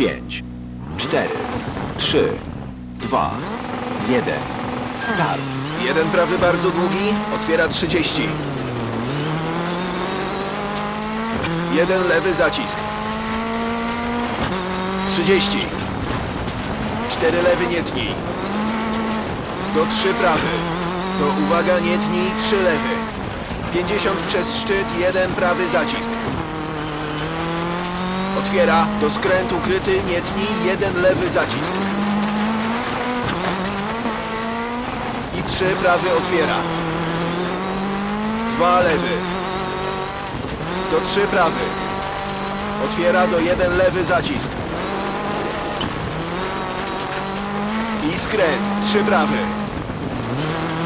5, 4, 3, 2, 1. Start. Jeden prawy bardzo długi, otwiera 30. Jeden lewy zacisk. 30. Cztery lewy nie tnij. Do trzy prawy. To uwaga nie tnij, trzy lewy. 50 przez szczyt, jeden prawy zacisk. Otwiera, do skrętu kryty, nie tnij, jeden lewy zacisk. I trzy prawy otwiera. Dwa lewy. Do trzy prawy. Otwiera do jeden lewy zacisk. I skręt. Trzy prawy.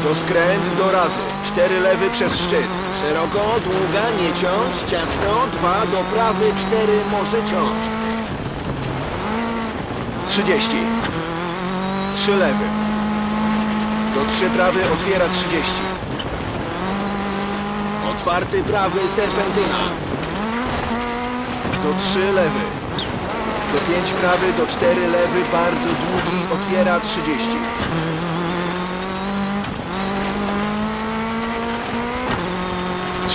Do skręt do razu. Cztery lewy przez szczyt. Szeroko, długa, nie ciąć, ciasno. Dwa do prawy, cztery może ciąć. Trzydzieści. Trzy lewy. Do trzy prawy otwiera 30. Otwarty prawy serpentyna. Do trzy lewy. Do pięć prawy, do cztery lewy, bardzo długi, otwiera 30.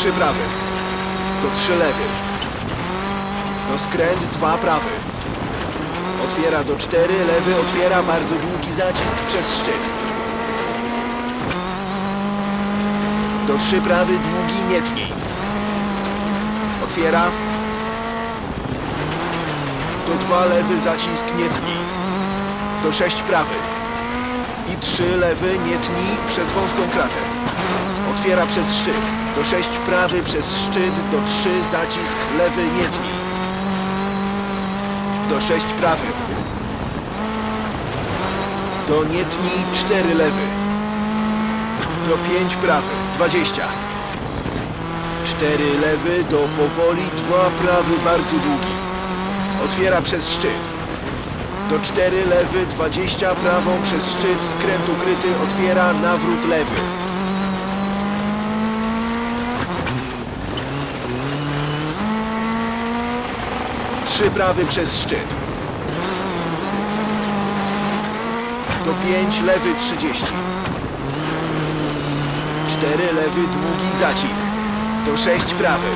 Trzy prawy. Do trzy lewy. Do skręt dwa prawy. Otwiera do cztery, lewy otwiera bardzo długi zacisk przez szczyt. Do trzy prawy, długi, nie tnij. Otwiera. Do dwa lewy, zacisk, nie tnij. Do sześć prawy. I trzy lewy, nie tnij, przez wąską kratę. Otwiera przez szczyt. Do sześć prawy, przez szczyt. Do trzy, zacisk, lewy, nie tnij. Do sześć prawy. Do nie tnij, cztery lewy. Do 5 prawy, 20. 4 lewy, do powoli, 2 prawy, bardzo długi. Otwiera przez szczyt. Do 4 lewy, 20 prawą przez szczyt, skręt ukryty, otwiera nawrót lewy. Trzy prawy przez szczyt. Do 5 lewy 30. 4 lewy, długi zacisk. Do 6 prawy.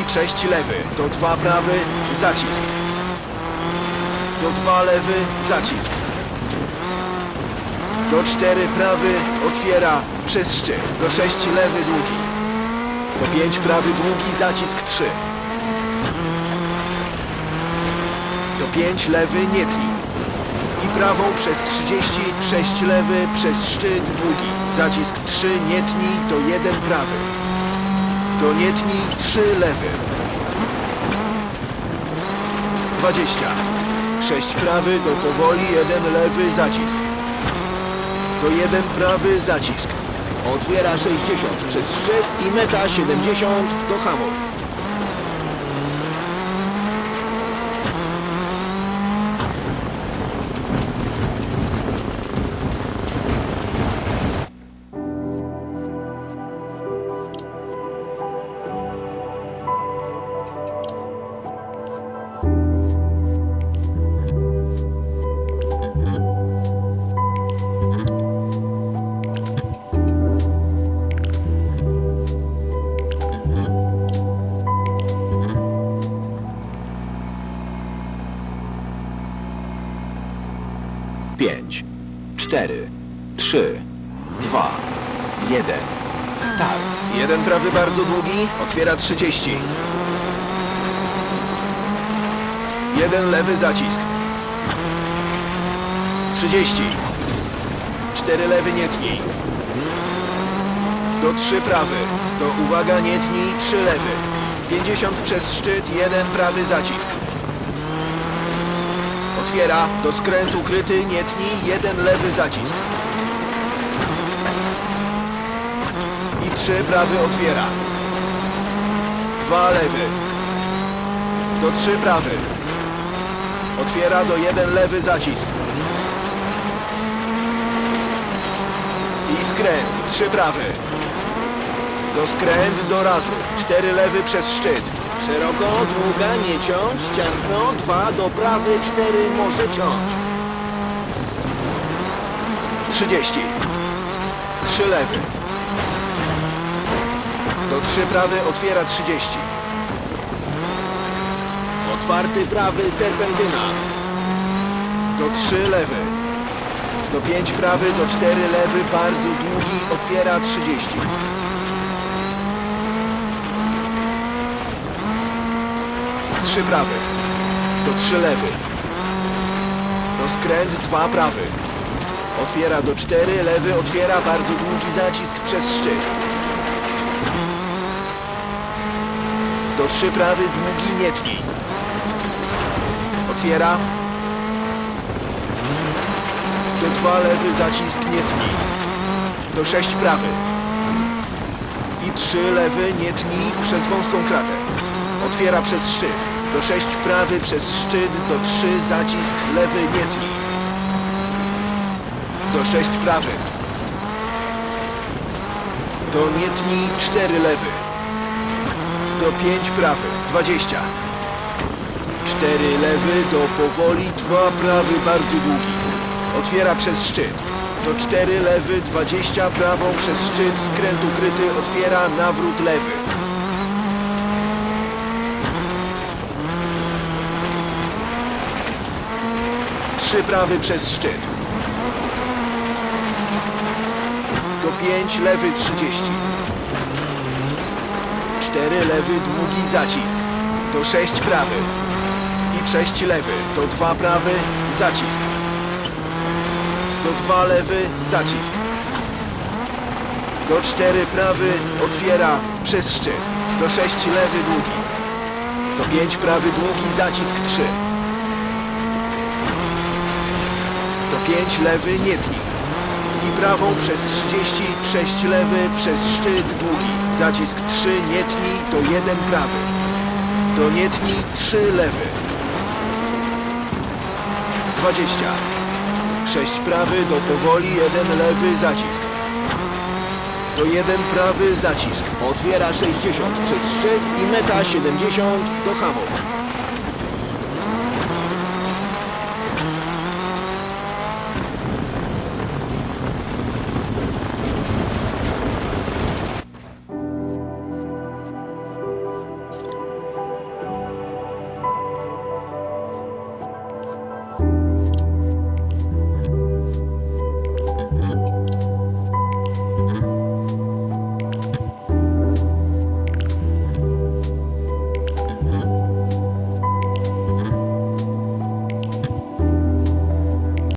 I 6 lewy. Do 2 prawy, zacisk. Do 2 lewy, zacisk. Do 4 prawy, otwiera przez szczyt. Do 6 lewy, długi. Do 5 prawy, długi, zacisk 3. Do 5 lewy, nie tnij. I prawą przez 30, 6 lewy, przez szczyt długi. Zacisk 3, nie tnij, do 1 prawy. Do nie tnij, 3 lewy. 20. 6 prawy, do powoli, 1 lewy, zacisk. Do 1 prawy, zacisk. Otwiera 60 przez szczyt i meta 70 do hamuj. 4, 3, 2, 1. Start. Jeden prawy bardzo długi, otwiera 30. Jeden lewy zacisk. 30. Cztery lewy nie tnij. Do trzy prawy. Do uwaga nie tnij, trzy lewy. 50 przez szczyt, jeden prawy zacisk. Otwiera, do skrętu kryty, nie tnij, jeden lewy zacisk. I trzy prawy otwiera. Dwa lewy. Do trzy prawy. Otwiera do jeden lewy zacisk. I skręt. Trzy prawy. Do skręt do razu. Cztery lewy przez szczyt. Szeroko, długa, nie ciąć, ciasno, dwa do prawy, cztery, może ciąć. 30. Trzy lewy. Do trzy prawy otwiera 30. Otwarty prawy, serpentyna. Do trzy lewy. Do pięć prawy, do cztery lewy, bardzo długi, otwiera 30. Trzy prawy. Do trzy lewy. Do skręt, dwa prawy. Otwiera do cztery, lewy otwiera bardzo długi zacisk przez szczyt. Do trzy prawy, długi, nie tnij. Otwiera. Do dwa lewy, zacisk, nie tnij. Do sześć prawy. I trzy lewy, nie tnij przez wąską kratę. Otwiera przez szczyt. Do sześć prawy, przez szczyt, do trzy, zacisk, lewy, nie tnij. Do sześć prawy. Do nie tnij, cztery lewy. Do pięć prawy, dwadzieścia. Cztery lewy, do powoli, dwa prawy, bardzo długi. Otwiera przez szczyt. Do cztery lewy, dwadzieścia, prawą przez szczyt, skręt ukryty, otwiera, nawrót lewy. Trzy prawy przez szczyt. Do pięć lewy, trzydzieści. Cztery lewy, długi zacisk. Do sześć prawy. I sześć lewy. Do dwa prawy, zacisk. Do dwa lewy, zacisk. Do cztery prawy, otwiera przez szczyt. Do sześć lewy, długi. Do pięć prawy, długi, zacisk trzy. Do pięć lewy, nie tnij. I prawą przez 30, 6 lewy, przez szczyt długi. Zacisk 3, nie tnij, do 1 prawy. Do nie tnij, 3 lewy. 20. 6 prawy, do powoli, 1 lewy, zacisk. Do 1 prawy, zacisk. Otwiera 60 przez szczyt i meta 70 do hamów.